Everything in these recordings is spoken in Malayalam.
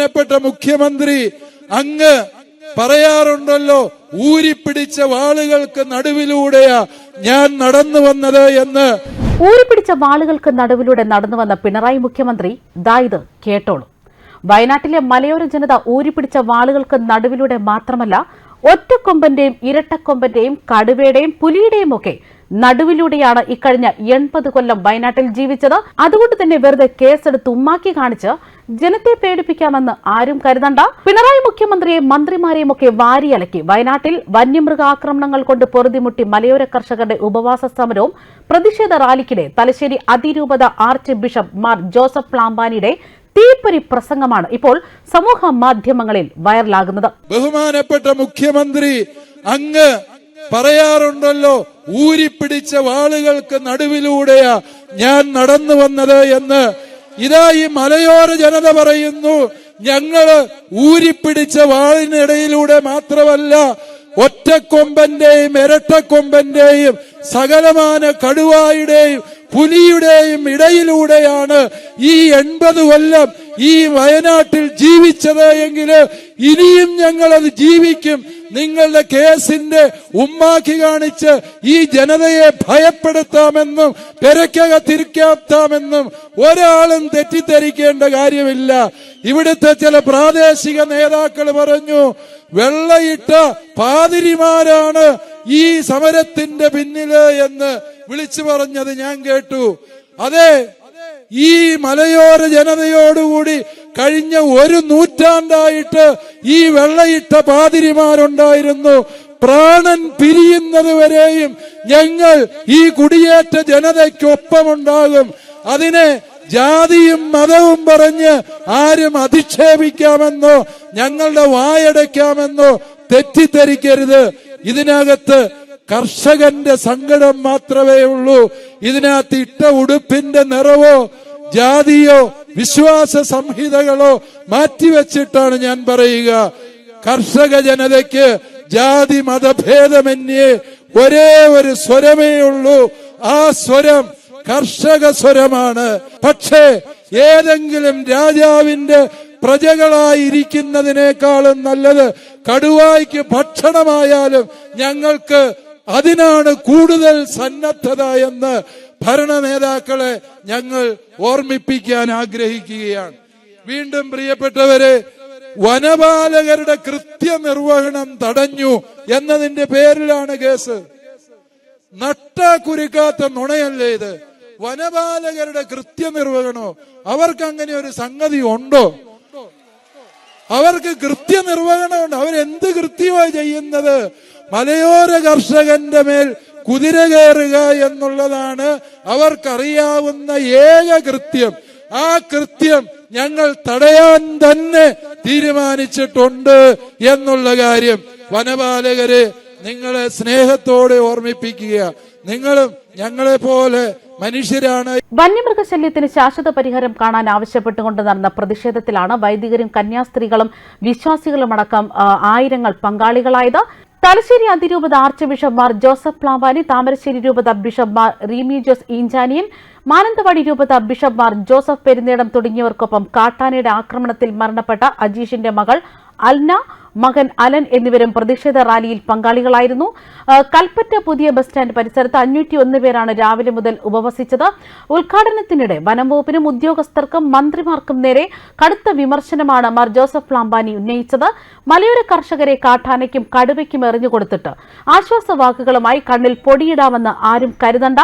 ബഹുമാനപ്പെട്ട മുഖ്യമന്ത്രി അങ്ങ് പറയാറുണ്ടല്ലോ ഊരിപ്പിടിച്ച വാളുകൾക്ക് നടുവിലൂടെയാ ഞാൻ നടന്നു വന്നത് എന്ന്. ഊരിപ്പിടിച്ച വാളുകൾക്ക് നടുവിലൂടെ നടന്നു വന്ന പിണറായി മുഖ്യമന്ത്രി ദായിത് കേട്ടോളൂ. വയനാട്ടിലെ മലയോര ജനത ഊരിപ്പിടിച്ച വാളുകൾക്ക് നടുവിലൂടെ മാത്രമല്ല ഒറ്റക്കൊമ്പന്റെയും ഇരട്ടക്കൊമ്പന്റെയും കടുവയുടെയും പുലിയുടെയും ഒക്കെ നടുവിലൂടെയാണ് ഇക്കഴിഞ്ഞ എൺപത് കൊല്ലം വയനാട്ടിൽ ജീവിച്ചത്. അതുകൊണ്ട് തന്നെ വെറുതെ കേസെടുത്ത് ഉമ്മാക്കി കാണിച്ച് ജനത്തെ പേടിപ്പിക്കാമെന്ന് ആരും കരുതണ്ട. പിണറായി മുഖ്യമന്ത്രിയെയും മന്ത്രിമാരെയും ഒക്കെ വാരിയലക്കി. വയനാട്ടിൽ വന്യമൃഗാക്രമണങ്ങൾ കൊണ്ട് പൊറുതിമുട്ടി മലയോര കർഷകരുടെ ഉപവാസ സമരവും പ്രതിഷേധ റാലിക്കിടെ തലശ്ശേരി അതിരൂപത ആർച്ച് ബിഷപ്പ് മാർ ജോസഫ് പ്ലാമ്പാനിയുടെ തീപ്പൊരി പ്രസംഗമാണ് ഇപ്പോൾ സമൂഹ മാധ്യമങ്ങളിൽ വൈറലാകുന്നത്. ബഹുമാനപ്പെട്ട മുഖ്യമന്ത്രി അങ്ങ് പറയാറുണ്ടല്ലോ ഊരിപ്പിടിച്ച വാളുകൾക്ക് നടുവിലൂടെയാ ഞാൻ നടന്നു വന്നത് എന്ന്. ഇതാ ഈ മലയോര ജനത പറയുന്നു ഞങ്ങൾ ഊരിപ്പിടിച്ച വാളിനിടയിലൂടെ മാത്രമല്ല ഒറ്റക്കൊമ്പന്റെയും ഇരട്ടക്കൊമ്പന്റെയും സകലമാന കടുവായുടെയും പുലിയുടെയും ഇടയിലൂടെയാണ് ഈ എൺപത് കൊല്ലം ഈ വയനാട്ടിൽ ജീവിച്ചത് എങ്കിൽ ഇനിയും ഞങ്ങളത് ജീവിക്കും. നിങ്ങളുടെ കേസിന്റെ ഉമ്മാക്കി കാണിച്ച് ഈ ജനതയെ ഭയപ്പെടുത്താമെന്നും പെരക്കകത്തിരിക്കാത്താമെന്നും ഒരാളും തെറ്റിദ്ധരിക്കേണ്ട കാര്യമില്ല. ഇവിടുത്തെ ചില പ്രാദേശിക നേതാക്കൾ പറഞ്ഞു വെള്ളയിട്ട പാതിരിമാരാണ് ഈ സമരത്തിന്റെ പിന്നിൽ എന്ന് വിളിച്ചു പറഞ്ഞത് ഞാൻ കേട്ടു. അതെ ഈ മലയോര ജനതയോടുകൂടി കഴിഞ്ഞ ഒരു നൂറ്റാണ്ടായിട്ട് ഈ വെള്ളയിട്ട പാതിരിമാരുണ്ടായിരുന്നു. പ്രാണൻ പിരിയുന്നത് വരെയും ഞങ്ങൾ ഈ കുടിയേറ്റ ജനതയ്ക്കൊപ്പമുണ്ടാകും. അതിനെ ജാതിയും മതവും പറഞ്ഞ് ആരും അധിക്ഷേപിക്കാമെന്നോ ഞങ്ങളുടെ വായടയ്ക്കാമെന്നോ തെറ്റിദ്ധരിക്കരുത്. ഇതിനകത്ത് കർഷകന്റെ സങ്കടം മാത്രമേ ഉള്ളൂ. ഇതിനകത്ത് ഇട്ട ഉടുപ്പിന്റെ നിറവോ ജാതിയോ വിശ്വാസ സംഹിതകളോ മാറ്റിവെച്ചിട്ടാണ് ഞാൻ പറയുക. കർഷക ജനതയ്ക്ക് ജാതി മതഭേദമന്യേ ഒരേ ഒരു സ്വരമേ ഉള്ളൂ. ആ സ്വരം കർഷക സ്വരമാണ്. പക്ഷേ ഏതെങ്കിലും രാജാവിന്റെ പ്രജകളായിരിക്കുന്നതിനേക്കാളും നല്ലത് കടുവായിക്ക് ഭക്ഷണമായാലും ഞങ്ങൾക്ക് അതിനാണ് കൂടുതൽ സന്നദ്ധത എന്ന് ഭരണ നേതാക്കളെ ഞങ്ങൾ ഓർമ്മിപ്പിക്കാൻ ആഗ്രഹിക്കുകയാണ്. വീണ്ടും പ്രിയപ്പെട്ടവരെ വനപാലകരുടെ കൃത്യനിർവഹണം തടഞ്ഞു എന്നതിന്റെ പേരിലാണ് കേസ്. നട്ട കുരുക്കാത്ത നുണയല്ലേ ഇത്? വനപാലകരുടെ കൃത്യനിർവഹണോ? അവർക്ക് അങ്ങനെ ഒരു സംഗതി ഉണ്ടോ? അവർക്ക് കൃത്യ കൃത്യനിർവഹണമുണ്ട്. അവരെന്ത് കൃത്യമായി ചെയ്യുന്നത്? മലയോര കർഷകന്റെ മേൽ കുതിര കയറുക എന്നുള്ളതാണ് അവർക്കറിയാവുന്ന ഏക കൃത്യം. ആ കൃത്യം ഞങ്ങൾ തടയാൻ തന്നെ തീരുമാനിച്ചിട്ടുണ്ട് എന്നുള്ള കാര്യം വനപാലകരെ നിങ്ങളെ സ്നേഹത്തോടെ ഓർമ്മിപ്പിക്കുക നിങ്ങളും ഞങ്ങളെ പോലെ മനുഷ്യരാണ്. വന്യമൃഗശല്യത്തിന് ശാശ്വത പരിഹാരം കാണാൻ ആവശ്യപ്പെട്ടുകൊണ്ട് നടന്ന പ്രതിഷേധത്തിലാണ് വൈദികരും കന്യാസ്ത്രീകളും വിശ്വാസികളും അടക്കം ആയിരങ്ങൾ പങ്കാളികളായത്. തലശ്ശേരി അതിരൂപത archbishop Mar Joseph Plavani Thamarassery രൂപത bishop Mar Remi Jose Inchaniyan Mananthavady രൂപത ബിഷപ്പ് മാർ ജോസഫ് പെരുന്നേടം തുടങ്ങിയവർക്കൊപ്പം കാട്ടാനയുടെ ആക്രമണത്തിൽ മരണപ്പെട്ട അജീഷിന്റെ മകൾ അൽന മകൻ അലൻ എന്നിവരും പ്രതിഷേധ റാലിയിൽ പങ്കാളികളായിരുന്നു. കൽപ്പറ്റ പുതിയ ബസ് സ്റ്റാൻഡ് പരിസരത്ത് അഞ്ഞൂറ്റി ഒന്ന് പേരാണ് രാവിലെ മുതൽ ഉപവസിച്ചത്. ഉദ്ഘാടനത്തിനിടെ വനംവകുപ്പിനും ഉദ്യോഗസ്ഥർക്കും മന്ത്രിമാർക്കും നേരെ കടുത്ത വിമർശനമാണ് മാർ ജോസഫ് ലാംബാനി ഉന്നയിച്ചത്. മലയോര കർഷകരെ കാട്ടാനയ്ക്കും കടുവയ്ക്കും എറിഞ്ഞുകൊടുത്തിട്ട് ആശ്വാസ വാക്കുകളുമായി കണ്ണിൽ പൊടിയിടാമെന്ന് ആരും കരുതണ്ട.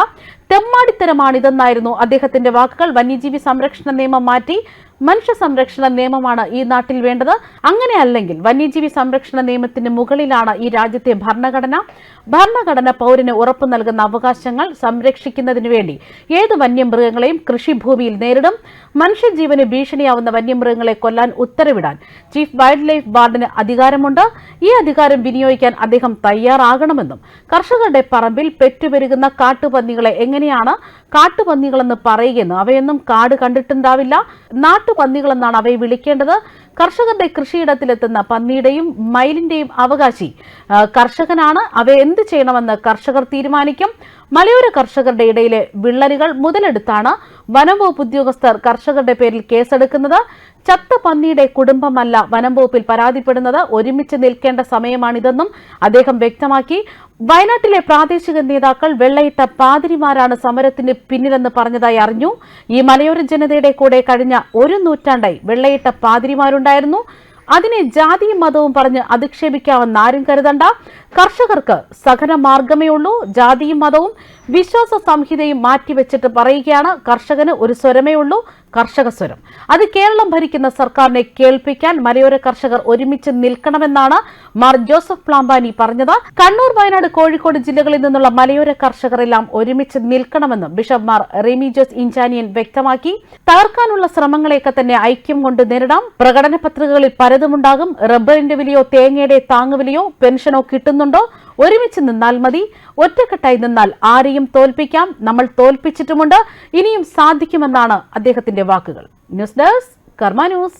തെമ്മാടിത്തരമാണിതെന്നായിരുന്നു അദ്ദേഹത്തിന്റെ വാക്കുകൾ. വന്യജീവി സംരക്ഷണ നിയമം മാറ്റി മനുഷ്യ സംരക്ഷണ നിയമമാണ് ഈ നാട്ടിൽ വേണ്ടത്. അങ്ങനെ അല്ലെങ്കിൽ വന്യജീവി സംരക്ഷണ നിയമത്തിന് മുകളിലാണ് ഈ രാജ്യത്തെ ഭരണഘടന. ഭരണഘടന പൗരന് ഉറപ്പു നൽകുന്ന അവകാശങ്ങൾ സംരക്ഷിക്കുന്നതിനു വേണ്ടി ഏത് വന്യമൃഗങ്ങളെയും കൃഷിഭൂമിയിൽ നേരിടും. മനുഷ്യജീവന് ഭീഷണിയാവുന്ന വന്യമൃഗങ്ങളെ കൊല്ലാൻ ഉത്തരവിടാൻ ചീഫ് വൈൽഡ് ലൈഫ് വാർഡിന് അധികാരമുണ്ട്. ഈ അധികാരം വിനിയോഗിക്കാൻ അദ്ദേഹം തയ്യാറാകണമെന്നും കർഷകരുടെ പറമ്പിൽ പെറ്റുപെരുകുന്ന കാട്ടുപന്നികളെ എങ്ങനെയാണ് കാട്ടുപന്നികളെന്ന് പറയുകയെന്ന് അവയൊന്നും കാട് കണ്ടിട്ടുണ്ടാവില്ല. നാട്ടുപന്നികളെന്നാണ് അവയെ വിളിക്കേണ്ടത്. കർഷകന്റെ കൃഷിയിടത്തിലെത്തുന്ന പന്നിയുടെയും മയിലിന്റെയും അവകാശി കർഷകനാണ്. അവയെ എന്ത് ചെയ്യണമെന്ന് കർഷകർ തീരുമാനിക്കും. മലയോര കർഷകരുടെ ഇടയിലെ വിള്ളലുകൾ മുതലെടുത്താണ് വനം വകുപ്പ് ഉദ്യോഗസ്ഥർ കർഷകരുടെ പേരിൽ കേസെടുക്കുന്നത്. ചത്ത പന്നിയുടെ കുടുംബമല്ല വനം വകുപ്പിൽ പരാതിപ്പെടുന്നത്. ഒരുമിച്ച് നിൽക്കേണ്ട സമയമാണിതെന്നും അദ്ദേഹം വ്യക്തമാക്കി. വയനാട്ടിലെ പ്രാദേശിക നേതാക്കൾ വെള്ളയിട്ട പാതിരിമാരാണ് സമരത്തിന് പിന്നിലെന്ന് പറഞ്ഞതായി അറിഞ്ഞു. ഈ മലയോര ജനതയുടെ കൂടെ കഴിഞ്ഞ ഒരു നൂറ്റാണ്ടായി വെള്ളയിട്ട പാതിരിമാരുണ്ടായിരുന്നു. അതിനെ ജാതിയും മതവും പറഞ്ഞ് അധിക്ഷേപിക്കാമെന്ന് ആരും കരുതണ്ട. കർഷകർക്ക് സഹന മാർഗമേ ഉള്ളൂ. ജാതിയും മതവും വിശ്വാസ സംഹിതയും മാറ്റിവെച്ചിട്ട് പറയുകയാണ്. കർഷകന് ഒരു സ്വരമേ ഉള്ളൂ കർഷക സ്വരം. അത് കേരളം ഭരിക്കുന്ന സർക്കാരിനെ കേൾപ്പിക്കാൻ മലയോര കർഷകർ ഒരുമിച്ച് നിൽക്കണമെന്നാണ് മാർ ജോസഫ് പ്ലാമ്പാനി പറഞ്ഞത്. കണ്ണൂർ വയനാട് കോഴിക്കോട് ജില്ലകളിൽ നിന്നുള്ള മലയോര കർഷകരെല്ലാം ഒരുമിച്ച് നിൽക്കണമെന്നും bishop Mar Remi Jose Inchaniyan വ്യക്തമാക്കി. തകർക്കാനുള്ള ശ്രമങ്ങളെയൊക്കെ തന്നെ ഐക്യം കൊണ്ട് നേരിടാം. പ്രകടന പത്രികകളിൽ പലതുമുണ്ടാകും. റബ്ബറിന്റെ വിലയോ തേങ്ങയുടെ താങ്ങുവിലയോ പെൻഷനോ കിട്ടുന്നുണ്ടോ? ഒരുമിച്ച് നിന്നാൽ മതി ഒറ്റക്കെട്ടായി നിന്നാൽ ആരെയും തോൽപ്പിക്കാം. നമ്മൾ തോൽപ്പിച്ചിട്ടുമുണ്ട് ഇനിയും സാധിക്കുമെന്നാണ് അദ്ദേഹത്തിന്റെ വാക്കുകൾ. News desk Karma news.